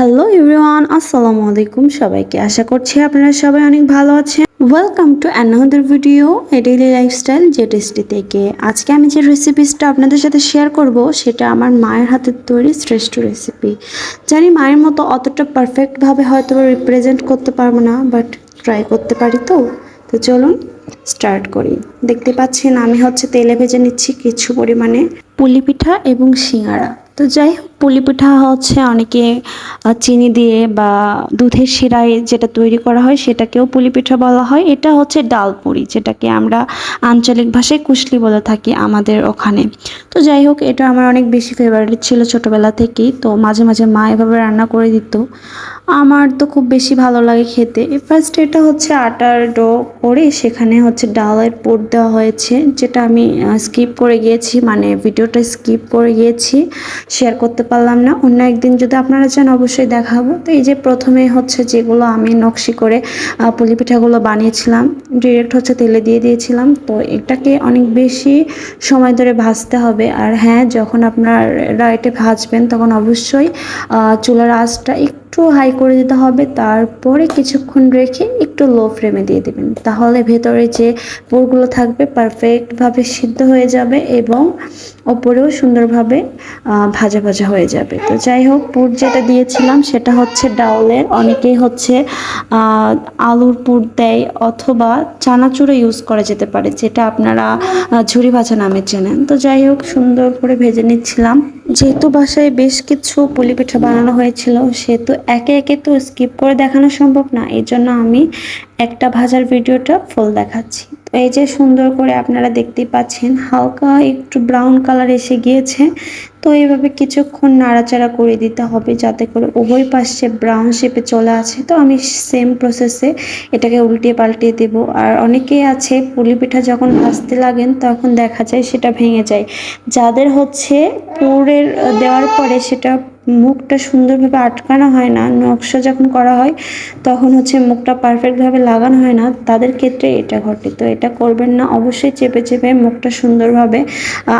Hello everyone আসসালামু আলাইকুম সবাইকে আশা করছি আপনারা সবাই অনেক ভালো আছেন। ওয়েলকাম টু অ্যানাদার ভিডিও এ ডেইলি লাইফস্টাইল যে টেস্টি থেকে। আজকে আমি যে রেসিপিসটা আপনাদের সাথে শেয়ার করব, সেটা আমার মায়ের হাতের তৈরি শ্রেষ্ঠ রেসিপি জানি মায়ের মতো অতটা পারফেক্টভাবে হয়তো রিপ্রেজেন্ট করতে পারব না বাট ট্রাই করতে পারি তো। তো চলুন স্টার্ট করি। দেখতে পাচ্ছেন, আমি হচ্ছে তেলে ভেজে নিচ্ছি কিছু পরিমাণে পুলি পিঠা এবং সিঙ্গারা। তো যাই হোক, পুলি পিঠা হচ্ছে অনেকে চিনি দিয়ে বা দুধের শিরায় যেটা তৈরি করা হয় সেটাকেও পুলি পিঠা বলা হয়। এটা হচ্ছে ডাল ডালপুরি, যেটাকে আমরা আঞ্চলিক ভাষায় কুশলি বলে থাকি আমাদের ওখানে। তো যাই হোক, এটা আমার অনেক বেশি ফেভারিট ছিল ছোটোবেলা থেকেই। তো মাঝে মাঝে মা এভাবে রান্না করে দিত। আমার তো খুব বেশি ভালো লাগে খেতে। ফার্স্ট এটা হচ্ছে আটার ডো করে সেখানে হচ্ছে ডালের পুর দেওয়া হয়েছে, যেটা আমি স্কিপ করে গিয়েছি মানে ভিডিওটা স্কিপ করে গিয়েছি শেয়ার করতে পারলাম না। অন্য একদিন যদি আপনারা চান অবশ্যই দেখাবো। তো এই যে প্রথমে হচ্ছে যেগুলো আমি নকশি করে পুলি পিঠাগুলো বানিয়েছিলাম ডিরেক্ট হচ্ছে তেলে দিয়ে দিয়েছিলাম। তো এটাকে অনেক বেশি সময় ধরে ভাজতে হবে। আর হ্যাঁ যখন আপনারা এটা ভাজবেন, তখন অবশ্যই চুলার আঁচটা একটু হাই করে দিতে হবে তারপরে কিছুক্ষণ রেখে একটু লো ফ্লেমে দিয়ে দেবেন। তাহলে ভেতরে যে পুরগুলো থাকবে পারফেক্টভাবে সিদ্ধ হয়ে যাবে এবং ওপরেও সুন্দরভাবে ভাজা ভাজা হয়ে যাবে। তো যাই হোক, পুর যেটা দিয়েছিলাম সেটা হচ্ছে ডাউলের। অনেকেই হচ্ছে আলুর পুর দেয় অথবা চানাচুরও ইউজ করা যেতে পারে, যেটা আপনারা ঝুরি ভাজা নামে চেনেন। তো যাই হোক, সুন্দর করে ভেজে নিচ্ছিলাম। যেহেতু বাসায় বেশ কিছু পুলি পিঠা বানানো হয়েছিল, সেহেতু একে একে তো স্কিপ করে দেখানো সম্ভব না। এই জন্য আমি একটা ভাজার ভিডিওটা ফুল দেখাচ্ছি। তো এই যে সুন্দর করে আপনারা দেখতে পাচ্ছেন, হালকা একটু ব্রাউন কালার এসে গিয়েছে। তো এইভাবে কিছুক্ষণ নাড়াচাড়া করে দিতে হবে যাতে করে উভয় পাশে ব্রাউন শেপে চলে আসে। তো আমি সেম প্রসেসে এটাকে উল্টিয়ে পাল্টিয়ে দেব। আর অনেকেই আছে, পুলি পিঠা যখন ভাজতে লাগেন, তখন দেখা যায় সেটা ভেঙে যায়। যাদের হচ্ছে পুরের দেওয়ার পরে সেটা মুখটা সুন্দরভাবে আটকানো হয় না, নকশা যখন করা হয়, তখন হচ্ছে মুখটা পারফেক্টভাবে লাগানো হয় না। তাদের ক্ষেত্রে এটা ঘটে। তো এটা করবেন না, অবশ্যই চেপে চেপে মুখটা সুন্দরভাবে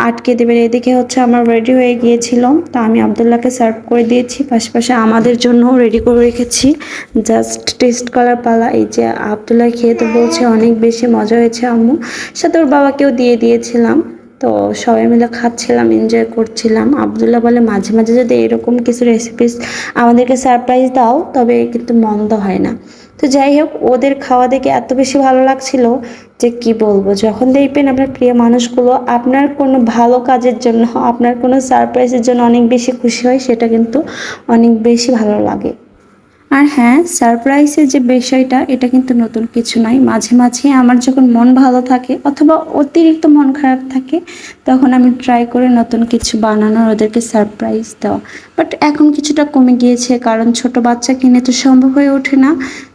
আটকে দেবেন। এদিকে হচ্ছে আমার রেডি হয়ে গিয়েছিল তা আমি আবদুল্লাহকে সার্ভ করে দিয়েছি। পাশাপাশি আমাদের জন্য রেডি করে রেখেছি। জাস্ট টেস্ট করার পালা। এই যে আবদুল্লাহ খেয়ে তো বলছে, অনেক বেশি মজা হয়েছে আম্মু। সাথে ওর বাবাকেও দিয়ে দিয়েছিলাম। তো সবাই মিলে খাচ্ছিলাম এনজয় করছিলাম। আবদুল্লাহ বলে, মাঝে মাঝে যদি এরকম কিছু রেসিপিস আমাদেরকে সারপ্রাইজ দাও, তবে কিন্তু মন্দ হয় না। তো যাই হোক, ওদের খাওয়া দেখে এত বেশি ভালো লাগছিল যে কি বলব? যখন দেখবেন আপনার প্রিয় মানুষগুলো আপনার কোনো ভালো কাজের জন্য, আপনার কোনো সারপ্রাইজের জন্য অনেক বেশি খুশি হয়, সেটা কিন্তু অনেক বেশি ভালো লাগে। আর হ্যাঁ সারপ্রাইজের যে বিষয়টা, এটা কিন্তু নতুন কিছু নয়। মাঝে মাঝে আমার যখন মন ভালো থাকে অথবা অতিরিক্ত মন খারাপ থাকে, তখন আমি ট্রাই করে নতুন কিছু বানানোর ওদেরকে সারপ্রাইজ দেওয়া। বাট এখন কিছুটা কমে গিয়েছে, কারণ ছোট বাচ্চা কিনে তো সম্ভব হয়ে ওঠে না।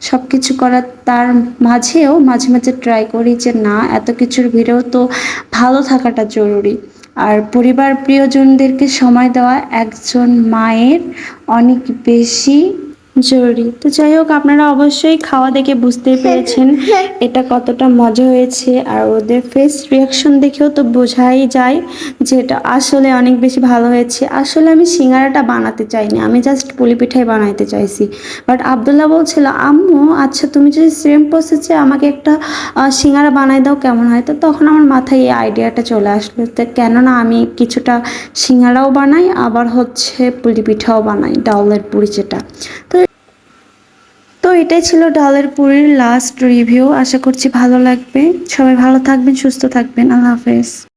সব কিছু করার তার মাঝেও মাঝে মাঝে ট্রাই করি যে, না, এত কিছুর ভিড়েও তো ভালো থাকাটা জরুরি। আর পরিবার প্রিয়জনদেরকে সময় দেওয়া একজন মায়ের অনেক বেশি জরুরি। তো যাই হোক আপনারা অবশ্যই খাওয়া দেখে বুঝতে পেরেছেন এটা কতটা মজা হয়েছে। আর ওদের ফেস রিয়াকশন দেখেও তো বোঝাই যায় যে এটা আসলে অনেক বেশি ভালো হয়েছে। আসলে আমি সিঙ্গারাটা বানাতে চাইনি আমি জাস্ট পুলি পিঠাই বানাইতে চাইছি। বাট আবদুল্লাহ বলছিল আম্মু আচ্ছা তুমি যদি সেম প্রসেসে আমাকে একটা সিঙ্গারা বানাই দাও কেমন হয়? তো তখন আমার মাথায় এই আইডিয়াটা চলে আসলো তো কেননা আমি কিছুটা সিঙ্গারাও বানাই আবার হচ্ছে পুলি পিঠাও বানাই ডাউলের পুরি যেটা। তো এটাই ছিল ডালের পুরীর লাস্ট রিভিউ আশা করছি ভালো লাগবে। সবাই ভালো থাকবেন, সুস্থ থাকবেন। আল্লাহ হাফেজ।